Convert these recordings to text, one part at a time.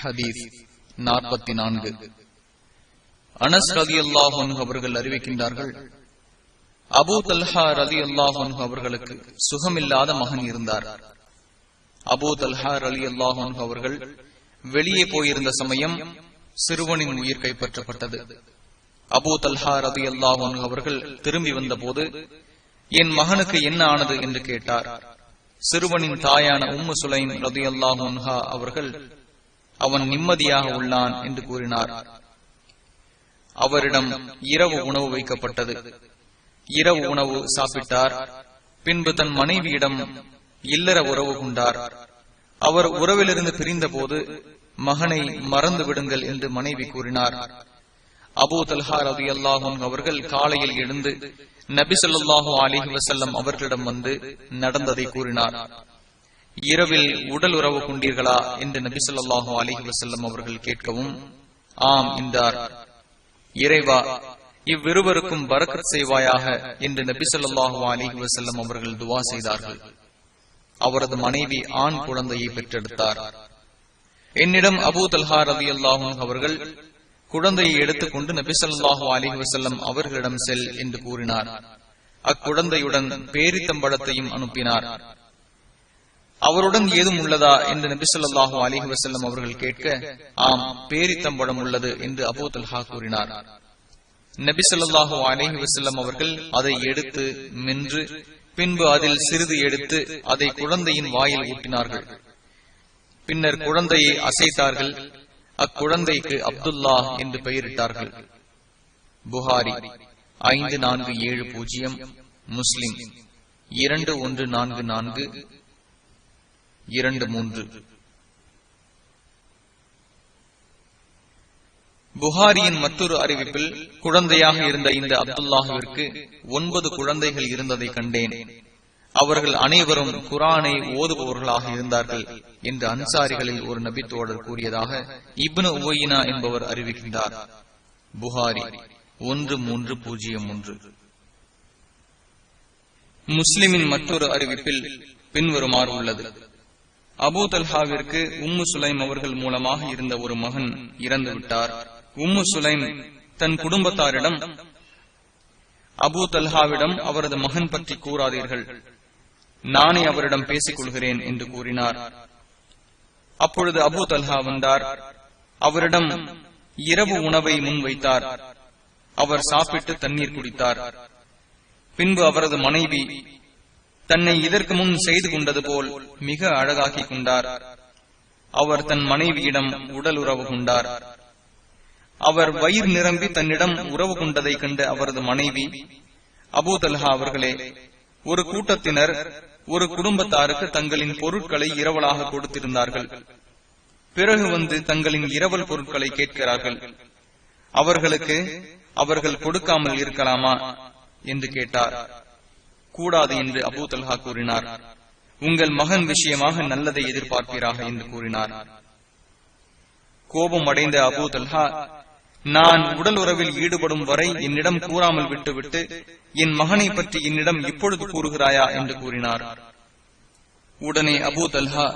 ஹதீஸ் நாற்பத்தி நான்கு அனஸ் ரதி அல்லாஹன் அவர்கள் அறிவிக்கின்றார்கள் அபு தல்ஹா ரதி அல்லாஹன் அவர்களுக்கு சுகமில்லாத மகன் இருந்தார். அபு தல்ஹா ரலி அல்லாஹன் அவர்கள் வெளியே போயிருந்த சமயம் சிறுவனின் உயிர் கைப்பற்றப்பட்டது. அபு தல்ஹா ரதி அல்லாஹன் அவர்கள் திரும்பி வந்தபோது என் மகனுக்கு என்ன ஆனது? என்று கேட்டார். சிறுவனின் தாயான உம்மு சுலைம் ரதி அல்லாஹன்ஹா அவர்கள் அவன் நிம்மதியாக உள்ளான் என்று கூறினார். அவரிடம் இரவு உணவு வைக்கப்பட்டது. இரவு உணவு சாப்பிட்டார். பின்பு தன் மனைவியிடம் இல்லற உறவு கொண்டார். அவர் உறவிலிருந்து பிரிந்த போது மகனை மறந்து விடுங்கள் என்று மனைவி கூறினார். அபு தல்ஹா ரவி அல்லாஹும் அவர்கள் காலையில் எழுந்து நபி சொல்லாஹு அலிஹி வசல்லம் அவர்களிடம் வந்து நடந்ததை கூறினார். இரவில் உடல் உறவு கொண்டீர்களா என்று நபி சொல்லாஹு அலிஹி வசல்லம் அவர்கள் கேட்கவும் ஆம் என்றார் இறைவா இவ்விருவருக்கும் பரக்கத் செய்வாயாக என்று நபி சொல்லாஹு அலிஹி வசல்லம் அவர்கள் துவா செய்தார்கள். அவரது மனைவி ஆண் குழந்தையை பெற்றெடுத்தார். என்னிடம் அபு தல்ஹா ரவி அல்லாஹும் அவர்கள் குழந்தையை எடுத்துக்கொண்டு நபி சொல்லாஹு அலிஹி வசல்லம் அவர்களிடம் செல் என்று கூறினார். அக்குழந்தையுடன் பேரித்தம்பழத்தையும் அனுப்பினார். அவருடன் ஏதும் உள்ளதா என்று நபி சொல்லாஹு அலிஹி வசல்லம் அவர்கள் கேட்க ஆம் பேரித்தம்பழம் உள்ளது என்று அபு தல்ஹா கூறினார். நபி சொல்லாஹு அலிஹி வசல்லம் அவர்கள் அதை எடுத்து மென்று பின்பு அதில் சிறிது எடுத்து அதை குழந்தையின் வாயில் ஊட்டினார்கள். பின்னர் குழந்தையை அசைத்தார்கள். அக்குழந்தைக்கு அப்துல்லா என்று பெயரிட்டார்கள். புகாரி ஐந்து நான்கு ஏழு பூஜ்ஜியம் முஸ்லிம் இரண்டு ஒன்று நான்கு நான்கு இரண்டு மூன்று. புகாரியின் மற்றொரு அறிவிப்பில் குழந்தையாக இருந்த இந்த அப்துல்லாஹுவிற்கு ஒன்பது குழந்தைகள் இருந்ததை கண்டேன். அவர்கள் அனைவரும் குரானை ஓதுபவர்களாக இருந்தார்கள் என்று அன்சாரிகளில் ஒரு நபித்தோழர் கூறியதாக இப்னு உவையினா என்பவர் அறிவிக்கின்றார். புகாரி ஒன்று மூன்று பூஜ்ஜியம் ஒன்று முஸ்லிமின் மற்றொரு அறிவிப்பில் பின்வருமாறு உள்ளது. அபு தல்ஹாவிற்கு உம்மு சுலைம் அவர்கள் மூலமாக இருந்த ஒரு மகன் இறந்து விட்டார் உம்மு சுலைம் தன் குடும்பத்தாரிடம் அபு தல்ஹாவிடம் அவரது மகன் பற்றி கூறாதீர்கள். நானே அவரிடம் பேசிக் கொள்கிறேன் என்று கூறினார். அப்பொழுது அபு தல்ஹா வந்தார். அவரிடம் இரவு உணவை முன்வைத்தார். அவர் சாப்பிட்டு தண்ணீர் குடித்தார். பின்பு அவரது மனைவி தன்னை இதற்கு முன் செய்து கொண்டது போல் மிக அழகாக்கி கொண்டார். அவர் தன் மனைவியிடம் உடல் உறவு கொண்டார். அவர் வயிறு நிரம்பி தன்னிடம் உறவு கொண்டதை கண்டு அவரது மனைவி அபுதல்ஹா அவர்களே ஒரு கூட்டத்தினர் ஒரு குடும்பத்தாருக்கு தங்களின் பொருட்களை இரவலாக கொடுத்திருந்தார்கள். பிறகு வந்து தங்களின் இரவல் பொருட்களை கேட்கிறார்கள். அவர்களுக்கு அவர்கள் கொடுக்காமல் இருக்கலாமா? என்று கேட்டார். கூடாது என்று அபு தல்ஹா கூறினார். உங்கள் மகன் விஷயமாக நல்லதை எதிர்பார்ப்பீராக என்று கூறினார். கோபம் அடைந்த அபு தல்ஹா நான் உடல் உறவில் ஈடுபடும் வரை என்னிடம் கூறாமல் விட்டுவிட்டு என் மகனை பற்றி என்னிடம் இப்பொழுது கூறுகிறாயா? என்று கூறினார். உடனே அபு தல்ஹா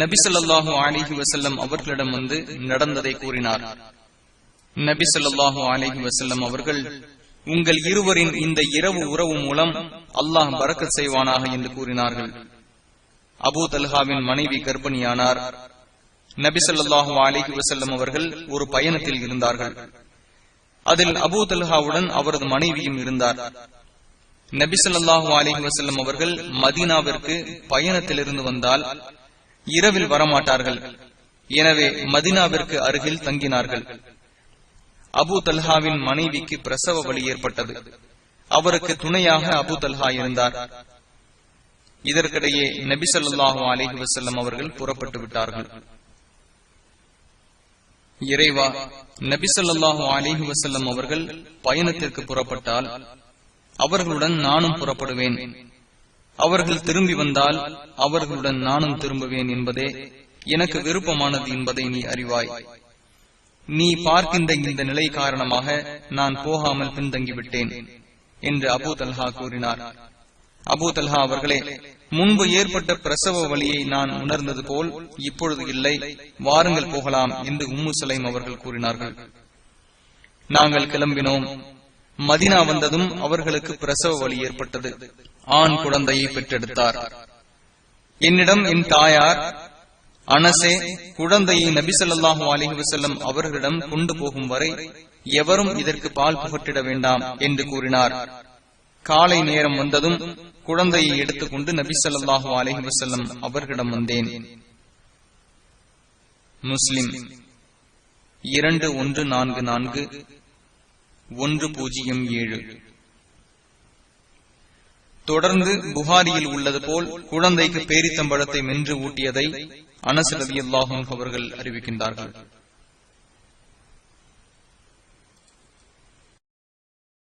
நபிசல்லாஹு அலிஹி வசல்லம் அவர்களிடம் வந்து நடந்ததை கூறினார். நபிசல்லாஹு அலிஹி வசல்லம் அவர்கள் உங்கள் இருவரின் இந்த இரவு உறவு மூலம் அல்லாஹ் பறக்க செய்வானாக என்று கூறினார்கள். அபு தல்ஹாவின் மனைவி கர்ப்பிணியானார். நபிசல்லாஹு அலிஹி வசல்லம் அவர்கள் ஒரு பயணத்தில் இருந்தார்கள். அதில் அபு தல்ஹாவுடன் அவரது மனைவியும் இருந்தார். நபிசல்லாஹு அலிஹி வசல்லம் அவர்கள் மதீனாவிற்கு பயணத்திலிருந்து வந்தால் இரவில் வரமாட்டார்கள். எனவே மதினாவிற்கு அருகில் தங்கினார்கள். அபு தல்ஹாவின் மனைவிக்கு பிரசவ வழி ஏற்பட்டது. அவருக்கு துணையாக அபு தல்ஹா இருந்தார். இதற்கிடையே நபி அலஹி வசல்லம் அவர்கள் புறப்பட்டு விட்டார்கள். இறைவா நபி சொல்லாஹு அலிஹி வசல்லம் அவர்கள் பயணத்திற்கு புறப்பட்டால் அவர்களுடன் நானும் புறப்படுவேன். அவர்கள் திரும்பி வந்தால் அவர்களுடன் நானும் திரும்புவேன் என்பதே எனக்கு விருப்பமானது என்பதை நீ அறிவாய். நீ பார்க்கின்ற இந்த நிலை காரணமாக நான் போகாமல் பின்தங்கிவிட்டேன் என்று அபு தல்ஹா கூறினார். அபு தல்ஹா அவர்களே முன்பு ஏற்பட்ட பிரசவ வழியை நான் உணர்ந்தது போல் இப்பொழுது இல்லை வாருங்கள் போகலாம் என்று உம்மு சலைம் அவர்கள் கூறினார்கள். நாங்கள் கிளம்பினோம். மதினா வந்ததும் அவர்களுக்கு பிரசவ வழி ஏற்பட்டது. ஆண் குழந்தையை பெற்றெடுத்தார். என்னிடம் என் தாயார் அனசே குழந்தையை நபிசல்லாஹு அலிஹி வசல்லம் அவர்களிடம் கொண்டு போகும் வரை எவரும் இதற்கு பால் புகட்டிட வேண்டாம் என்று கூறினார். காலை நேரம் வந்ததும் குழந்தையை எடுத்துக்கொண்டு நபி ஸல்லல்லாஹு வசல்லம் அவர்களிடம் வந்தேன். முஸ்லிம் இரண்டு ஒன்று நான்கு நான்கு ஒன்று பூஜ்ஜியம் ஏழு. தொடர்ந்து புகாரியில் உள்ளது போல் குழந்தைக்கு பேரித்தம்பழத்தை மென்று ஊட்டியதை அனசு ரதி அவர்கள் அறிவிக்கின்றார்கள்.